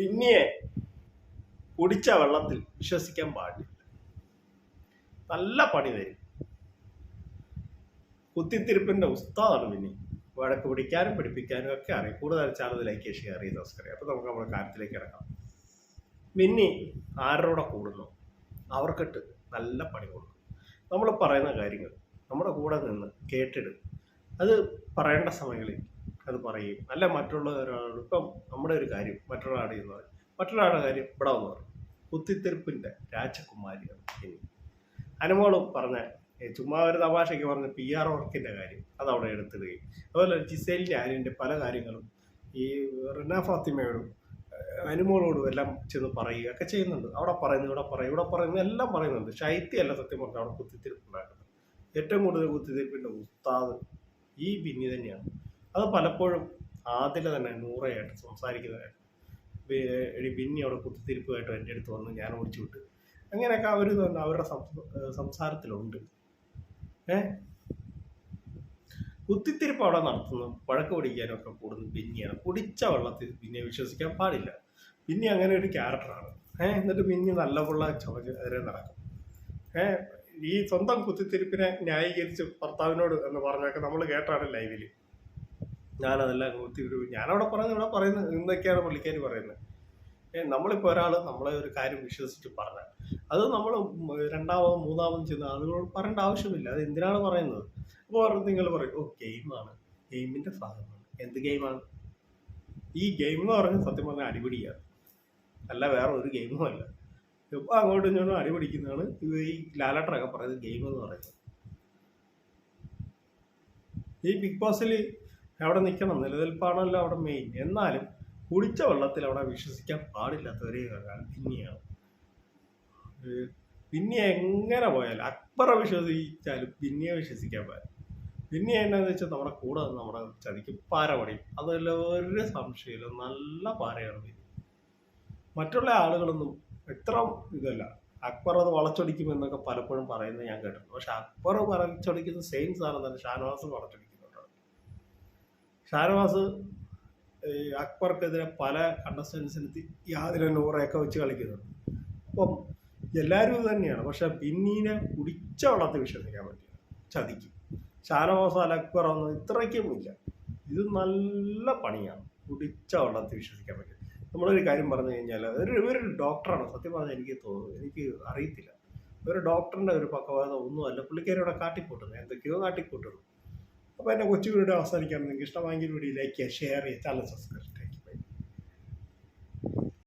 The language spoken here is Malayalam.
പിന്നെ കുടിച്ച വെള്ളത്തിൽ വിശ്വസിക്കാൻ പാടില്ല. നല്ല പണി തരും. കുത്തിത്തിരിപ്പിന്റെ ഉസ്താദാണ് പിന്നെ വഴക്ക് പിടിക്കാനും പഠിപ്പിക്കാനും ഒക്കെ അറിയാം. കൂടുതൽ ചാനൽ ലൈക്ക് ഷെയർ ചെയ്ത് സബ്സ്ക്രൈബ് അപ്പോൾ നമുക്ക് നമ്മുടെ കാര്യത്തിലേക്ക് ഇറങ്ങാം മിന്നി ആരോടെ കൂടുന്നു? അവർക്കിട്ട് നല്ല പണി കൊടുക്കും. നമ്മൾ പറയുന്ന കാര്യങ്ങൾ നമ്മുടെ കൂടെ നിന്ന് കേട്ടിട് അത് പറയേണ്ട സമയങ്ങളിൽ അത് പറയും. അല്ല മറ്റുള്ള ഒരാളോട് ഇപ്പം നമ്മുടെ ഒരു കാര്യം മറ്റൊരാളുടെ എന്ന് പറയും. മറ്റൊരാളുടെ കാര്യം ഇവിടെ വന്ന് പറയും. കുത്തിത്തെരുപ്പിന്റെ രാജകുമാരിയാണ് ഇനി. അനുമോളും പറഞ്ഞ ചുമ്മാ ഒരു തമാശയ്ക്ക് പറഞ്ഞ പി ആർ വർക്കിന്റെ കാര്യം അത് എടുത്തിടുകയും അതുപോലെ ജിസൈലിന്റെ ആര്യന്റെ പല കാര്യങ്ങളും ഈ റിന ഫാത്തിമയോടും അനുമോളോടും എല്ലാം ചെന്ന് പറയുക ഒക്കെ ചെയ്യുന്നുണ്ട്. അവിടെ പറയുന്നു ഇവിടെ പറയും ഇവിടെ പറയുന്നു എല്ലാം പറയുന്നുണ്ട്. ശൈത്യമല്ല സത്യം പറഞ്ഞാൽ അവിടെ കുത്തിത്തിരിപ്പുണ്ടാക്കുന്നത്. ഏറ്റവും കൂടുതൽ കുത്തിത്തിരിപ്പിന്റെ ഉസ്താദ് ഈ ബിന്നി തന്നെയാണ്. അത് പലപ്പോഴും ആദില തന്നെ നൂറയായിട്ട് സംസാരിക്കുന്നതായിട്ട്. ബിന്നി അവിടെ കുത്തിത്തിരിപ്പുമായിട്ട് എന്റെ അടുത്ത് വന്ന് ഞാൻ ഓടിച്ചു വിട്ട്. അങ്ങനെയൊക്കെ അവർ തന്നെ അവരുടെ സംസാരത്തിലുണ്ട്. ഏ? കുത്തിത്തിരിപ്പ് അവിടെ നടത്തുന്നു വഴക്ക് പിടിക്കാനും ഒക്കെ കൂടുന്നത് ബിന്നിയാണ്. കുടിച്ച വെള്ളത്തിൽ പിന്നെ വിശ്വസിക്കാൻ പാടില്ല. ബിന്നി അങ്ങനെ ഒരു ക്യാരക്ടറാണ്. ഏഹ് എന്നിട്ട് ബിന്നി നല്ല പിള്ള ചുമക്കെതിരെ നടക്കും. ഏഹ് ഈ സ്വന്തം കുത്തിത്തിരിപ്പിനെ ന്യായീകരിച്ച് ഭർത്താവിനോട് എന്ന് പറഞ്ഞൊക്കെ നമ്മൾ കേട്ടാണ് ലൈവിൽ ഞാനതെല്ലാം കുത്തിത്തിരിപ്പ് ഞാനവിടെ പറയുന്നത് ഇവിടെ പറയുന്നത് എന്തൊക്കെയാണ് പുള്ളിക്കാർ പറയുന്നത്. നമ്മളിപ്പോൾ ഒരാൾ നമ്മളെ ഒരു കാര്യം വിശ്വസിച്ച് പറഞ്ഞാൽ അത് നമ്മൾ രണ്ടാമതും മൂന്നാമതും ചെയ്യുന്ന ആളുകളോട് പറയേണ്ട ആവശ്യമില്ല. അത് എന്തിനാണ് പറയുന്നത്? അപ്പോൾ നിങ്ങൾ പറയും ഓ ഗെയിമാണ്. ഗെയിമിന്റെ ഭാഗമാണ്. എന്ത് ഗെയിമാണ്? ഈ ഗെയിം എന്ന് പറഞ്ഞാൽ സത്യം പറഞ്ഞാൽ അടിപിടിയാണ്. അല്ല വേറെ ഒരു ഗെയിമും അല്ല. ഇപ്പോൾ അങ്ങോട്ടും ഇങ്ങോട്ടും അടിപിടിക്കുന്നതാണ് ഇത് ഈ ലാലട്ടറൊക്കെ പറയുന്നത് ഗെയിം എന്ന് പറയുന്നത്. ഈ ബിഗ് ബോസിൽ അവിടെ നിൽക്കണം. നിലനിൽപ്പാണല്ലോ അവിടെ മെയിൻ എന്നാലും കുടിച്ച വെള്ളത്തിൽ അവിടെ വിശ്വസിക്കാൻ പാടില്ലാത്ത ഒരേ കാര്യം പിന്നെയാണ് പിന്നെ എങ്ങനെ പോയാലും അക്ബറെ വിശ്വസിച്ചാലും പിന്നെയെ വിശ്വസിക്കാൻ പാടില്ല. പിന്നെ എന്നാന്ന് വെച്ചാൽ നമ്മുടെ കൂടെ നമ്മുടെ ചതിക്ക് പാര പണിയും. അതല്ല ഒരു സംശയമില്ല നല്ല പാരയാണ് പിന്നെ മറ്റുള്ള ആളുകളൊന്നും എത്ര ഇതല്ല. അക്ബർ അത് വളച്ചൊടിക്കുമെന്നൊക്കെ പലപ്പോഴും പറയുന്നത് ഞാൻ കേട്ടിട്ടുണ്ട്. പക്ഷെ അക്ബർ വളച്ചൊടിക്കുന്ന സെയിം സാധനം തന്നെ ഷാനവാസ് വളച്ചൊടിക്കുന്നുണ്ട് ഷാനവാസ് അക്ബർക്കെതിരെ പല കണ്ടസ്റ്റൻസിന് യാതൊരു നൂറയൊക്കെ വെച്ച് കളിക്കുന്നുണ്ട്. അപ്പം എല്ലാവരും ഇത് തന്നെയാണ്. പക്ഷെ പിന്നീനെ കുടിച്ച വെള്ളത്തിൽ വിശ്വസിക്കാൻ പറ്റില്ല. ചതിക്കും. ഷാനവാസ് അൽ അക്ബർ ഒന്നും ഇത്രയ്ക്കും ഇല്ല ഇത് നല്ല പണിയാണ്. കുടിച്ച വെള്ളത്തിൽ വിശ്വസിക്കാൻ പറ്റില്ല. നമ്മളൊരു കാര്യം പറഞ്ഞു കഴിഞ്ഞാൽ ഒരു ഒരു ഡോക്ടറാണ്. സത്യം പറഞ്ഞാൽ എനിക്ക് തോന്നുന്നു എനിക്ക് അറിയത്തില്ല. ഒരു ഡോക്ടറിന്റെ ഒരു പക്കവാദം ഒന്നുമല്ല. പുള്ളിക്കാരിവിടെ കാട്ടിക്കൂട്ടുന്നു. എന്തൊക്കെയോ കാട്ടിക്കൂട്ടുന്നു. അപ്പോൾ എന്റെ കൊച്ചു വീഡിയോ അവസാനിക്കാൻ നിങ്ങൾക്ക് ഇഷ്ടമായെങ്കിൽ വീഡിയോ ലൈക്ക് ചെയ്യുക ഷെയർ ചെയ്യുക. Channel subscribe